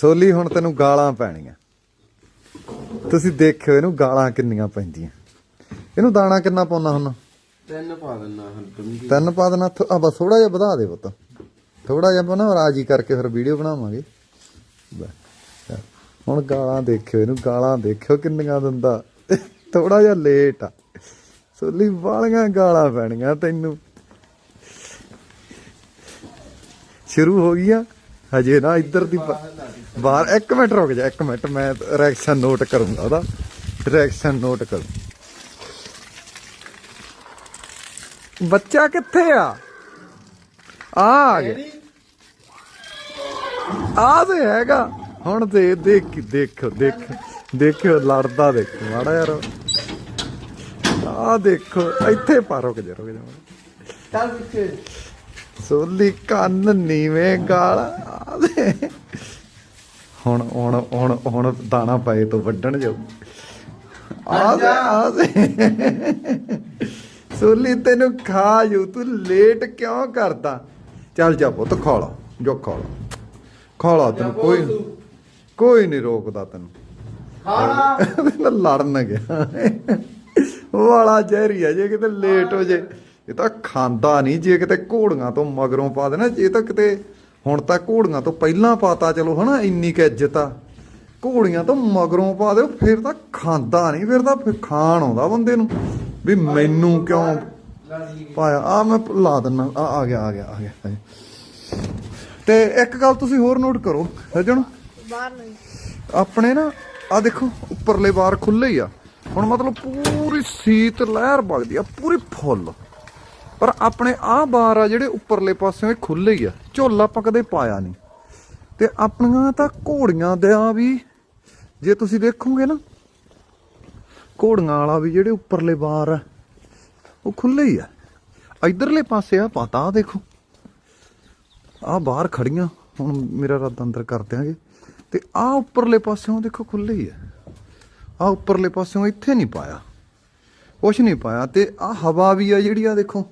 ਸੋਲੀ ਹੁਣ ਤੈਨੂੰ ਗਾਲਾਂ ਪੈਣੀਆਂ। ਤੁਸੀਂ ਦੇਖਿਓ ਇਹਨੂੰ ਗਾਲਾਂ ਕਿੰਨੀਆਂ ਪੈਂਦੀਆਂ। ਇਹਨੂੰ ਦਾਣਾ ਕਿੰਨਾ ਪਾਉਣਾ ਹੁਣ? ਤਿੰਨ ਪਾ ਦਿੰਨਾ ਹਲਕਮ ਜੀ ਤਿੰਨ ਪਾ ਥੋ- ਆ ਬਸ ਥੋੜਾ ਜਿਹਾ ਵਧਾ ਦੇ ਪੁੱਤ। ਥੋੜਾ ਜਿਹਾ ਬਣਾ ਰਾਜੀ ਕਰਕੇ ਫਿਰ ਵੀਡੀਓ ਬਣਾਵਾਂਗੇ। ਹੁਣ ਗਾਲਾਂ ਦੇਖਿਓ ਇਹਨੂੰ ਗਾਲਾਂ ਦੇਖਿਓ ਕਿੰਨੀਆਂ ਦਿੰਦਾ। ਥੋੜਾ ਜਿਹਾ ਲੇਟ ਆ। ਸੋਲੀ ਵਾਲੀਆਂ ਗਾਲਾਂ ਪੈਣੀਆਂ ਤੈਨੂੰ। ਸ਼ੁਰੂ ਹੋ ਗਈਆਂ ਹਜੇ ਨਾ ਇੱਧਰ ਦੀ ਬਾਹਰ ਇੱਕ ਮਿੰਟ ਰੁਕ ਜਾ ਇੱਕ ਮਿੰਟ ਮੈਂ ਰਿਐਕਸ਼ਨ ਨੋਟ ਕਰੂੰਗਾ ਉਹਦਾ। ਰਿਐਕਸ਼ਨ ਨੋਟ ਕਰੂੰ। ਬੱਚਾ ਕਿੱਥੇ ਆ? ਆ ਆ ਗਿਆ। ਆ ਤੇ ਹੈਗਾ। ਹੁਣ ਤੇ ਦੇਖ ਦੇਖੋ ਦੇਖ ਦੇਖਿਓ ਲੜਦਾ ਦੇਖੋ ਮਾੜਾ ਯਾਰ। ਆ ਦੇਖੋ ਇੱਥੇ ਪਾ ਰੁਕ ਜਾ ਰੁਕ ਜਾ। ਚੱਲ ਪਿੱਛੇ। ਸੋਲੀ ਕੰਨ ਨੀਵੇਂ ਗਾਲ ਆ ਦੇ ਹੁਣ ਹੁਣ ਹੁਣ ਹੁਣ ਦਾਣਾ ਪਏ ਤੋਂ ਵੱਢਣ ਜਾਊ। ਆ ਸੋਲੀ ਤੈਨੂੰ ਖਾ ਜੂ ਤੂੰ ਲੇਟ ਕਿਉਂ ਕਰਦਾ? ਚੱਲ ਜਾ ਪੁੱਤ ਖਾ ਲਾ ਜੋ ਖਾ ਲਾ। ਖਾ ਲਾ ਤੈਨੂੰ ਕੋਈ ਕੋਈ ਨਹੀਂ ਰੋਕਦਾ ਤੈਨੂੰ। ਖਾਣਾ ਨਾਲ ਲੜਨ ਗਿਆ। ਵਾਲਾ ਜ਼ਹਿਰੀ ਆ ਜੇ ਕਿਤੇ ਲੇਟ ਹੋ ਜੇ। ਇਹ ਤਾਂ ਖਾਂਦਾ ਨਹੀਂ ਜੇ ਕਿਤੇ ਘੋੜੀਆਂ ਤੋਂ ਮਗਰੋਂ ਪਾ ਦੇਣਾ ਜੇ ਤਾਂ ਕਿਤੇ ਹੁਣ ਤਾਂ ਘੋੜੀਆਂ ਤੋਂ ਪਹਿਲਾਂ ਪਾਤਾ ਚਲੋ ਹਨਾ ਇੰਨੀ ਕੁ ਇੱਜ਼ਤ ਆ। ਘੋੜੀਆਂ ਤੋਂ ਮਗਰੋਂ ਪਾ ਦਿਓ ਫਿਰ ਤਾਂ ਖਾਂਦਾ ਨਹੀਂ ਫਿਰ ਤਾਂ ਖਾਣ ਆਉਂਦਾ ਬੰਦੇ ਨੂੰ। ਵੀ ਮੈਨੂੰ ਕਿਉਂ ਪਾਇਆ? ਆ ਮੈਂ ਲਾ ਦਿੰਨਾ ਆ ਆ ਗਿਆ ਆ ਗਿਆ ਆ ਗਿਆ। ਤੇ ਇੱਕ ਗੱਲ ਤੁਸੀਂ ਹੋਰ ਨੋਟ ਕਰੋ ਸੱਜਣ। ਬਾਹਰ ਨਹੀਂ। ਆਪਣੇ ਨਾ ਆ ਦੇਖੋ ਉੱਪਰਲੇ ਬਾਰ ਖੁੱਲੇ ਹੀ ਆ। ਹੁਣ ਮਤਲਬ ਪੂਰੀ ਸੀਤ ਲਹਿਰ ਵਗਦੀ ਆ ਪੂਰੀ ਫੁੱਲ। ਪਰ ਆਪਣੇ ਆਹ ਬਾਰ ਆ ਜਿਹੜੇ ਉੱਪਰਲੇ ਪਾਸਿਓਂ ਇਹ ਖੁੱਲੇ ਹੀ ਆ। ਝੋਲਾ ਆਪਾਂ ਕਦੇ ਪਾਇਆ ਨਹੀਂ। ਤੇ ਆਪਣੀਆਂ ਤਾਂ ਘੋੜੀਆਂ ਦੇ ਆ ਵੀ, ਜੇ ਤੁਸੀਂ ਦੇਖੋਗੇ ਨਾ, ਘੋੜੀਆਂ ਵਾਲਾ ਵੀ ਜਿਹੜੇ ਉੱਪਰਲੇ ਬਾਰ ਆ, ਉਹ ਖੁੱਲੇ ਹੀ ਆ। ਇਧਰਲੇ ਪਾਸੇ ਆ, ਪਤਾ ਆ ਦੇਖੋ। ਆ ਬਾਹਰ ਖੜੀਆਂ ਹੁਣ ਮੇਰਾ ਰੱਦ ਅੰਦਰ ਕਰ ਦਿਆਂਗੇ। ਤੇ ਆ ਉੱਪਰਲੇ ਪਾਸਿਓਂ ਦੇਖੋ ਖੁੱਲੇ ਹੀ ਆ। ਆ ਉੱਪਰਲੇ ਪਾਸਿਓਂ ਇੱਥੇ ਨਹੀਂ ਪਾਇਆ। ਕੁਛ ਨਹੀਂ ਪਾਇਆ। ਤੇ ਆ ਹਵਾ ਵੀ ਆ ਜਿਹੜੀ ਆ ਦੇਖੋ।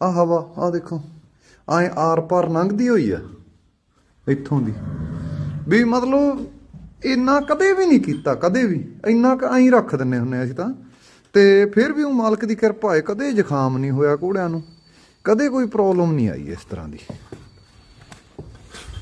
ਆ ਹਵਾ ਆ ਦੇਖੋ। ਐ ਆਰ ਪਾਰ ਲੰਘਦੀ ਹੋਈ ਆ, ਇੱਥੋਂ ਦੀ। ਵੀ ਮਤਲਬ ਇੰਨਾ ਕਦੇ ਵੀ ਨਹੀਂ ਕੀਤਾ, ਕਦੇ ਵੀ। ਇੰਨਾ ਕ ਐਂ ਰੱਖ ਦਿੰਨੇ ਹੁੰਨੇ ਅਸੀਂ ਤਾਂ। ਤੇ ਫਿਰ ਵੀ ਉਹ ਮਾਲਕ ਦੀ ਕਿਰਪਾ ਹੈ, ਕਦੇ ਜ਼ੁਕਾਮ ਨਹੀਂ ਹੋਇਆ ਘੋੜਿਆਂ ਨੂੰ। ਕਦੇ ਕੋਈ ਪ੍ਰੋਬਲਮ ਨਹੀਂ ਆਈ ਇਸ ਤਰ੍ਹਾਂ ਦੀ।